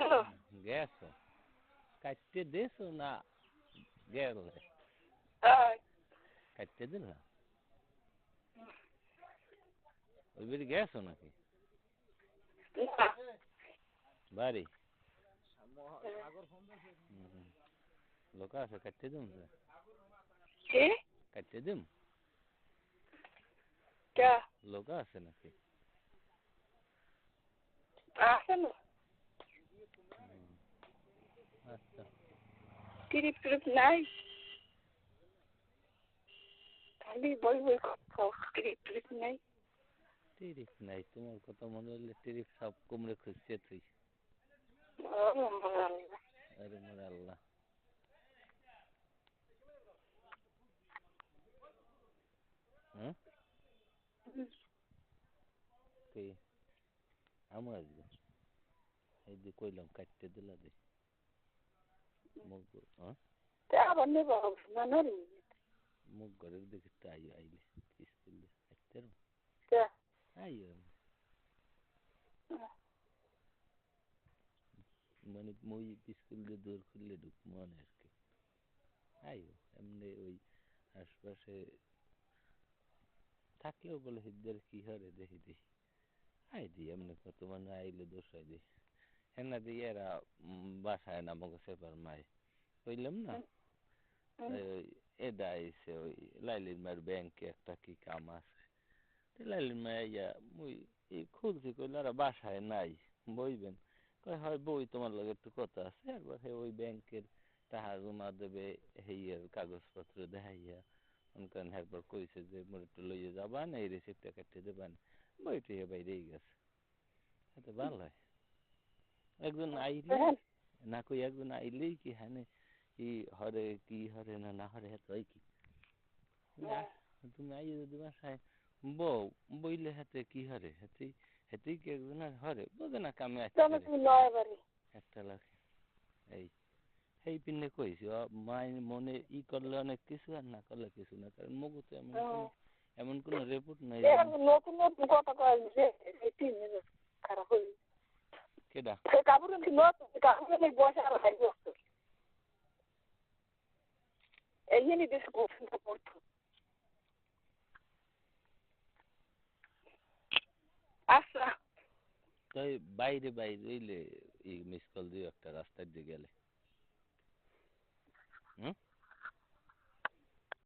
Hello গেছো কাটতে দিছো না গেলে হ্যাঁ কাটতে দিলা ওই বাড়ি গেছো নাকি বাড়ি। লোক আছে কাটতে দিম কাটতে দিম লোক আছে নাকি আছে না টিরিপ টিরিপ নাই খালি বই বই টিরিপ টিরিপ নাই টিরিফ নাই তোমার কথা মনে হলে টিরিফ সব কুমড়ে খুঁজছে তুই। আরে মোর আল্লাহ। হুম। কি? এই যে কইলাম কাটতে দিলা দে। হ্যাঁ মানে স্কুল দৌড় খুললে ঢুক মনে আর কি আইও এমনি ওই আশপাশে থাকলেও বলে হিদ্দের কি হরে দেখি দেখি আই দি এমনি কত মানে আইলে দোষাই দি হেনা দিয়ে এরা বাসায় নামক সেপার মাই কইলাম না এডা আইছে ওই লাইলির মায়ের ব্যাংকে একটা কি কাম আছে লাইলির মায় ইয়া মুই এই খুঁজছি কইলে ওরা বাসায় নাই বইবেন কয় হয় বই তোমার লগে একটু কথা আছে একবার হে ওই ব্যাংকের টাকা জমা দেবে হেইয়ের কাগজপত্র দেখাইয়া অনকান একবার কইছে যে মোর একটু লইয়ে যাবান এই রিসিপ্টটা কেটে দেবেন বইটি হে বাইরেই গেছে এটা ভালো হয় একজন আইলে না কই একজন আইলেই কি হানে কি হরে কি হরে না না হরে হেত হয়। কি তুমি আইয়ে যদি বাসায় বউ বইলে হাতে কি হরে? হাতে হেতেই কি একজন হরে? বোঝে না কামে একটা লাগে এই এই পিনে কইছি মাই মনে ই করলে অনেক কিছু আর না করলে কিছু না কারণ মগু তো এমন কোনো এমন কোনো রিপোর্ট নাই। নতুন নতুন কথা কয় যে কেডা? সে কাপড় কি নতুন কাপড় নেই বসে আর ভাই বসতো। এই জন্যই বেশি আচ্ছা। তাই বাইরে বাইরে মিস কল দিয়ে একটা রাস্তার হুম